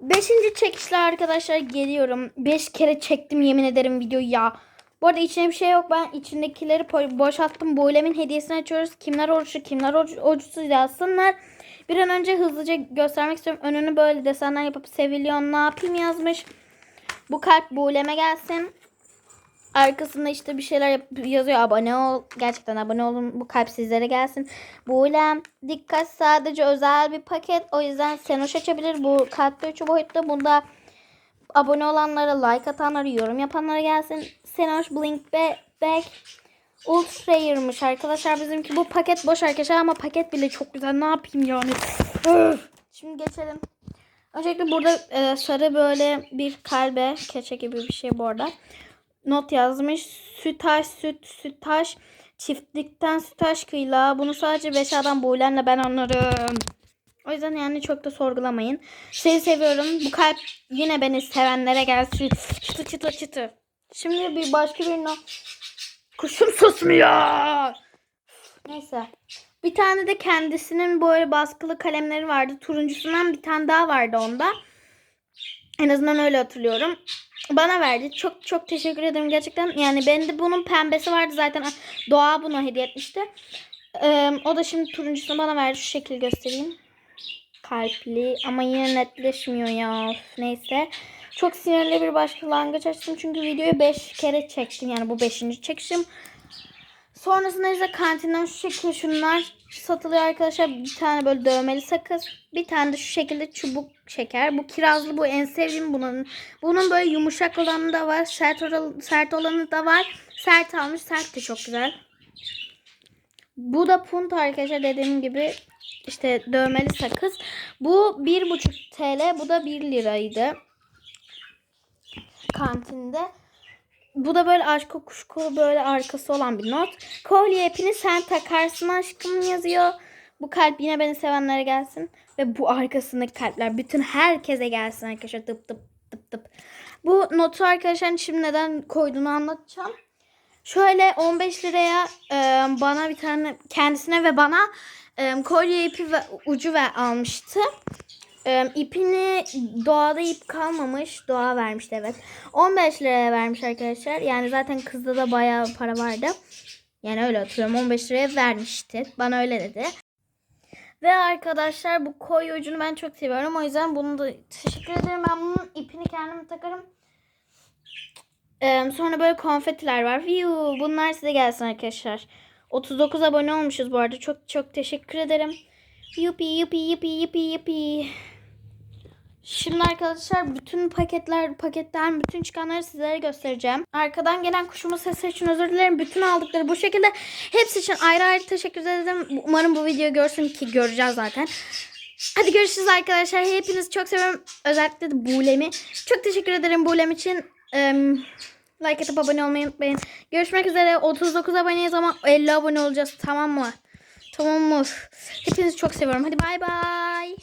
Beşinci çekişle arkadaşlar geliyorum. Beş kere çektim yemin ederim videoyu ya. Bu arada içine bir şey yok. Ben içindekileri boşalttım. Bu ulemin hediyesini açıyoruz. Kimler oruçlu kimler oruç- oruçsuz yazsınlar. Bir an önce hızlıca göstermek istiyorum. Önünü böyle desenler yapıp seviliyor ne yapayım yazmış. Bu kalp bu uleme gelsin. Arkasında işte bir şeyler yazıyor. Abone ol. Gerçekten abone olun. Bu kalp sizlere gelsin. Bu ulem dikkat sadece özel bir paket. O yüzden Senoş açabilir. Bu kalpte üçü boyutlu. Bunda abone olanlara, like atanlara, yorum yapanlara gelsin. Senoş Blink ve Back Ultra Rare'mış arkadaşlar. Bizimki bu paket boş arkadaşlar ama paket bile çok güzel. Ne yapayım yani? Şimdi geçelim. Öncelikle burada e, sarı böyle bir kalbe, keçe gibi bir şey bu arada. Not yazmış. Sütaş, süt, sütaş. Çiftlikten sütaş kıyla. Bunu sadece Beşa'dan Buğulen'le ben anlarım. O yüzden yani çok da sorgulamayın. Seni seviyorum. Bu kalp yine beni sevenlere gelsin. Çıtı çıtı çıtı. Şimdi bir başka bir not. Kuşum susmuyor. Neyse. Bir tane de kendisinin böyle baskılı kalemleri vardı. Turuncusundan bir tane daha vardı onda. En azından öyle hatırlıyorum. Bana verdi. Çok çok teşekkür ederim gerçekten. Yani bende bunun pembesi vardı zaten. Doğa bunu hediye etmişti. Ee, o da şimdi turuncusunu bana verdi. Şu şekil göstereyim. Kalpli ama yine netleşmiyor ya. Neyse. Çok sinirli bir başlangıç açtım. Çünkü videoyu 5 kere çektim. Yani bu 5. çekişim. Sonrasında ise kantinden şu şekilde şunlar satılıyor arkadaşlar. Bir tane böyle dövmeli sakız. Bir tane de şu şekilde çubuk şeker. Bu kirazlı bu en sevdiğim bunun. Bunun böyle yumuşak olanı da var. Sert, sert olanı da var. Sert almış. Sert de çok güzel. Bu da punt arkadaşlar dediğim gibi işte dövmeli sakız. Bu 1,5 TL. Bu da 1 liraydı. Kantinde. Bu da böyle aşk kuşku böyle arkası olan bir not. Kolye ipini sen takarsın aşkım yazıyor. Bu kalp yine beni sevenlere gelsin. Ve bu arkasındaki kalpler bütün herkese gelsin arkadaşlar. Tıp tıp tıp tıp. Bu notu arkadaşlar şimdi neden koyduğunu anlatacağım. Şöyle 15 liraya e, bana bir tane kendisine ve bana e, kolye ipi ve ucu ve almıştı. E, ipini doğada ip kalmamış. Doğa vermişti evet. 15 liraya vermiş arkadaşlar. Yani zaten kızda da bayağı para vardı. Yani öyle hatırlıyorum. 15 liraya vermişti. Bana öyle dedi. Ve arkadaşlar bu koyu ucunu ben çok seviyorum. O yüzden bunu da teşekkür ederim. Ben bunun ipini kendim takarım. Ee, sonra böyle konfetiler var. View. Bunlar size gelsin arkadaşlar. 39 abone olmuşuz bu arada. Çok çok teşekkür ederim. Yupi yupi yupi yupi yupi. Şimdi arkadaşlar bütün paketler paketten bütün çıkanları sizlere göstereceğim. Arkadan gelen kuşumun sesi için özür dilerim. Bütün aldıkları bu şekilde. Hepsi için ayrı ayrı teşekkür ederim. Umarım bu videoyu görsün ki göreceğiz zaten. Hadi görüşürüz arkadaşlar. Hepinizi çok seviyorum. Özellikle de Bulem'i. Çok teşekkür ederim Bulem için. Ee, like atıp abone olmayı unutmayın. Görüşmek üzere. 39 aboneyiz ama 50 abone olacağız. Tamam mı? Tamam mı? Hepinizi çok seviyorum. Hadi bay bay.